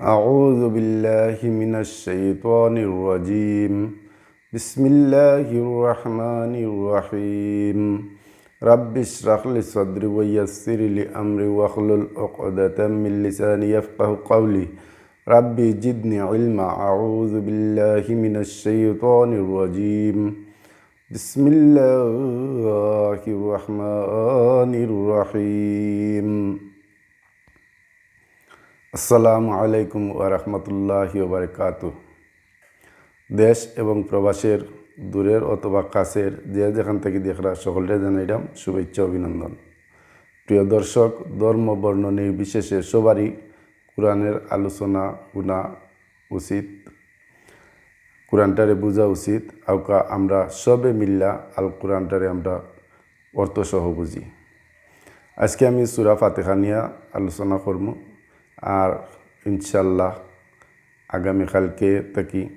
أعوذ بالله من الشيطان الرجيم. بسم الله الرحمن الرحيم. رب اشرح لي صدري ويسر لي أمري واحلل عقدة من لساني يفقه قولي. ربي زدني علما. أعوذ بالله من الشيطان الرجيم. بسم الله الرحمن الرحيم. আসসালামু আলাইকুম ওরহমতুল্লাহ বারকাত দেশ এবং প্রবাসের দূরের অথবা কাছের যে যেখান থেকে দেখরা সকলকে জানাইলাম শুভেচ্ছা, অভিনন্দন। প্রিয় দর্শক, ধর্ম, বর্ণ নির্বিশেষে সবারই কোরআনের আলোচনা গুণা উচিত, কোরআনটারে বোঝা উচিত। আউকা আমরা সবে মিল্লা আল কোরআনটারে আমরা অর্থসহ বুঝি। আজকে আমি সুরা ফাতেহা নিয়ে আলোচনা করব। আর ইনশাল্লাহ আগামীকালকে থেকে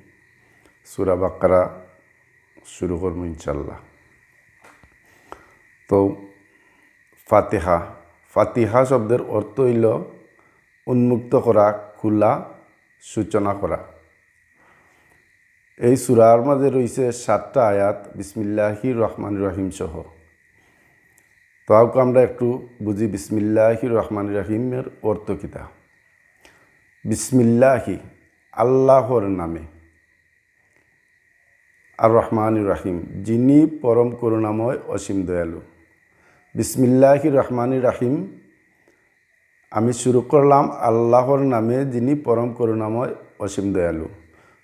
সুরা বাক্কারা শুরু করব ইনশাল্লাহ। তো ফাতেহা, ফাতিহা শব্দের অর্থ হইল উন্মুক্ত করা, খোলা সূচনা করা। এই সুরার মাঝে রয়েছে সাতটা আয়াত, বিসমিল্লাহি রহমান রহিম সহ। তো আমরা একটু বুঝি বিসমিল্লাহি রহমান রহিমের অর্থ কিতা বিসমিল্লাহি, আল্লাহর নামে। আর রহমান রাহিম, যিনি পরম করুণাময় অসীম দয়ালু। বিসমিল্লাহি রহমান রাহিম, আমি শুরু করলাম আল্লাহর নামে যিনি পরম করুণাময় অসীম দয়ালু।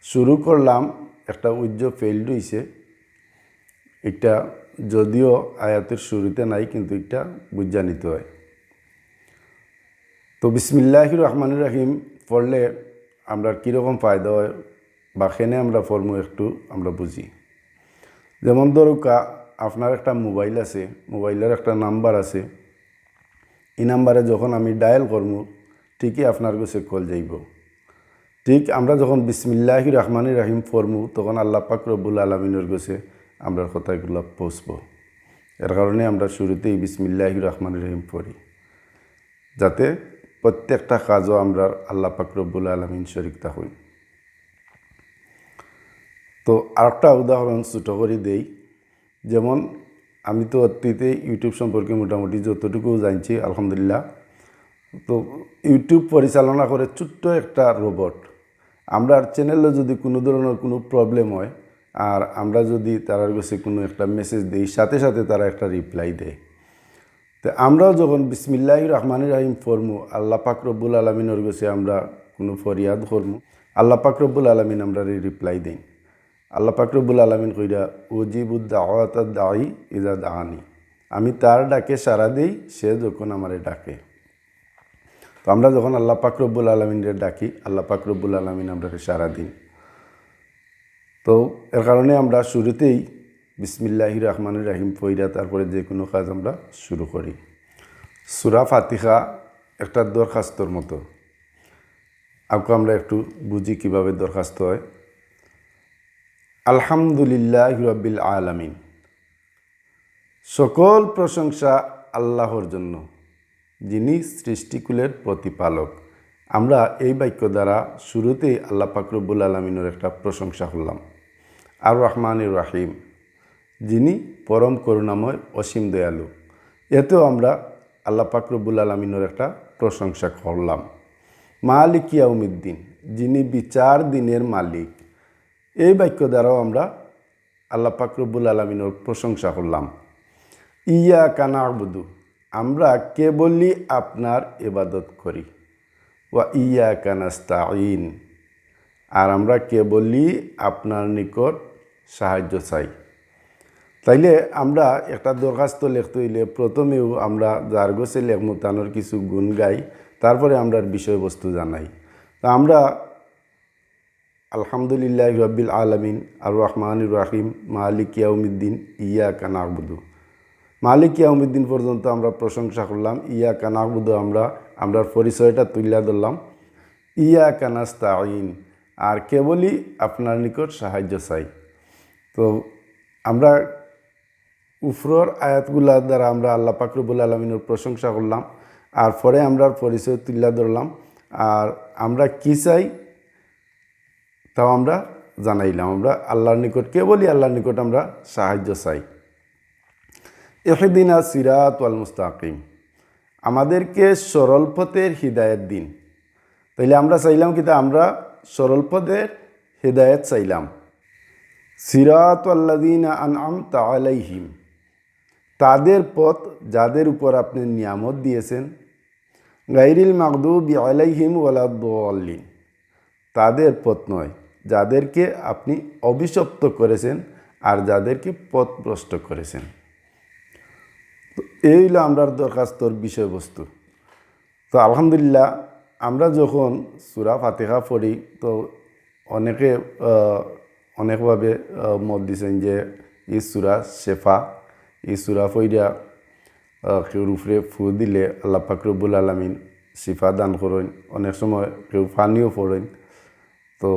শুরু করলাম, একটা উজ্জ ফেইল্ড হয়েছে এটা যদিও আয়াতের শুরুতে নাই, কিন্তু এটা বুঝা নিতে হয়। তো বিসমিল্লাহ রহমান রাহিম পড়লে আমরা কীরকম ফায়দা হয় বা খেনে আমরা ফর্মু একটু আমরা বুঝি। যেমন ধরুকা আপনার একটা মোবাইল আছে, মোবাইলের একটা নাম্বার আছে, এই নাম্বারে যখন আমি ডায়াল করব ঠিকই আপনার কাছে কল যাইব। ঠিক আমরা যখন বিসমিল্লাহ রহমান রাহিম ফরমু তখন আল্লাহ পাক রব্বুল আলমিনের কাছে আমরা কথাগুলো পৌঁছব। এর কারণে আমরা শুরুতেই বিসমিল্লাহ রহমান রহিম পড়ি। যাতে প্রত্যেকটা কাজও আমরা আল্লাহ পাকরবুল আলমিন শরিকতা হই। তো আরেকটা উদাহরণ ছোটো করে দেই। যেমন আমি তো অতীতে ইউটিউব সম্পর্কে মোটামুটি যতটুকু জানছি, আলহামদুলিল্লাহ। তো ইউটিউব পরিচালনা করে ছোট্ট একটা রোবট। আমরা চ্যানেলে যদি কোনো ধরনের কোনো প্রবলেম হয়, আর আমরা যদি তারার কাছে কোনো একটা মেসেজ দিই, সাথে সাথে তারা একটা রিপ্লাই দেয়। তো আমরাও যখন বিসমিল্লাহ রহমান রাহিম ফরমু আল্লাহ পাক রব্বুল আলমিনের কাছে আমরা কোনো ফরিয়াদ করমু, আল্লাহ পাক রব্বুল আলমিন আমরা রিপ্লাই দিই। আল্লাহ পাক রব্বুল আলমিন কইরা উজিবুদ্দাওয়াত দাই ইজা দাহানি আমি তার ডাকে সারা দিই, সে যখন আমারে ডাকে। তো আমরা যখন আল্লাহ পাক রব্বুল আলমিনের ডাকি, আল্লাহ পাক রব্বুল আলমিন আমরা সারা দিন তো এর কারণে আমরা শুরুতেই বিসমিল্লাহি রহমান রাহিম ফইরা তারপরে যে কোনো কাজ আমরা শুরু করি। সুরা ফাতিহা একটা দরখাস্তর মতো। আগে আমরা একটু বুঝি কীভাবে দরখাস্ত হয়। আলহামদুলিল্লাহ রব্বিল আলামিন। সকল প্রশংসা আল্লাহর জন্য, যিনি সৃষ্টিকুলের প্রতিপালক। আমরা এই বাক্য দ্বারা শুরুতেই আল্লাহ পাকরবুল আলমিনের একটা প্রশংসা করলাম। আর রহমান রাহিম। যিনি পরম করুণাময় অসীম দয়ালু। এতেও আমরা আল্লাহ পাকরবুল আলমিনের একটা প্রশংসা করলাম। মালিক ইয়াউমিদ্দিন, যিনি বিচার দিনের মালিক। এই বাক্য দ্বারাও আমরা আল্লাহ পাকরবুল আলমিনের প্রশংসা করলাম। ইয়া কানা আবুদু আমরা কেবলই আপনার এবাদত করি। ওয়া ইয়া কানাস্তাইন আর আমরা কেবলই আপনার নিকট সাহায্য চাই। তাইলে আমরা একটা দরখাস্ত লিখতে হইলে প্রথমেও আমরা যার গোছে লেখমু তানোর কিছু গুণ গাই, তারপরে আমরা বিষয়বস্তু জানাই। তা আমরা আলহামদুলিল্লাহ রব্বিল আলমিন আর রহমান রাহিম, মালিক ইয়াউমিদ্দিন ইয়া কানাকবুদু মালিক ইয়াউমিদ্দিন পর্যন্ত আমরা প্রশংসা করলাম ইয়া কানাকবুদু আমরা আমরা পরিচয়টা তুলিয়া ধরলাম। ইয়া কানাস্তাইন আর কেবলই আপনার নিকট সাহায্য চাই। তো আমরা উফরর আয়াতগুলার দ্বারা আমরা আল্লাহ পাকরবুল আলমিনের প্রশংসা করলাম, আর পরে আমরা পরিচয় তুল্লা ধরলাম, আর আমরা কি চাই তাও আমরা জানাইলাম। আমরা আল্লাহর নিকট, কেবলই আল্লাহর নিকট আমরা সাহায্য চাই। এহেদিনা সিরাত আল মুস্তাকিম, আমাদেরকে সরল পথের হৃদায়ত দিন। তাইলে আমরা চাইলাম কিন্তু আমরা সরল পথের হৃদায়ত চাইলাম। সিরাত আল্লাদিনা আনআম তালাইহিম তাদের পথ যাদের উপর আপনি নিয়ামত দিয়েছেন। গাইরিল মাকদুব আলাইহিম ওয়ালাদ্দিন তাদের পথ নয়, যাদেরকে আপনি অভিশপ্ত করেছেন আর যাদেরকে পথভ্রষ্ট করেছেন। তো এই হলো আমরার দরখাস্তর বিষয়বস্তু। তো আলহামদুলিল্লাহ, আমরা যখন সুরা ফাতেহা পড়ি, তো অনেকে অনেকভাবে মত দিছেন যে এই সুরা শেফা এই সুরা ফইরা কেউ উপরে ফু দিলে আল্লাহ ফাকরবুল আলমিন শিফা দান করেন অনেক সময় কেউ পানিও পড়েন তো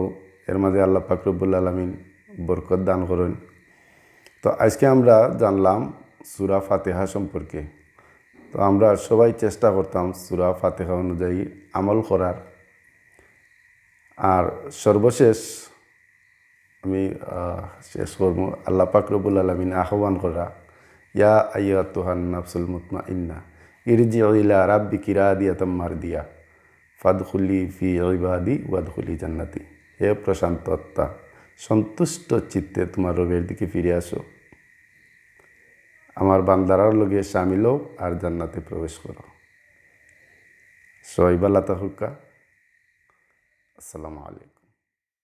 এর মাঝে আল্লাহ ফাকরবুল আলমিন বরকত দান করেন তো আজকে আমরা জানলাম সুরা ফাতেহা সম্পর্কে তো আমরা সবাই চেষ্টা করতাম সুরা ফাতেহা অনুযায়ী আমল করার আর সর্বশেষ আমি শেষ করব আল্লাহ পাকরবুল আলমিন আহ্বান করা ইয়া আইয়া তুহান নাফসুল মুতমা ইন্না ইরজি ইলা রাব্বি কিরাদিয়াতাম মারদিয়া ফাদখুলি ফি ইবাদি ওয়াদখুলি জান্নাতি হে প্রশান্ত আত্মা সন্তুষ্ট চিত্তে তোমার রবের দিকে ফিরে আসো। আমার বান্দারার লগে সামিল আর জান্নাতে প্রবেশ করো। সবাই বাল্লা তাহুকা। আসসালামু আলাইকুম।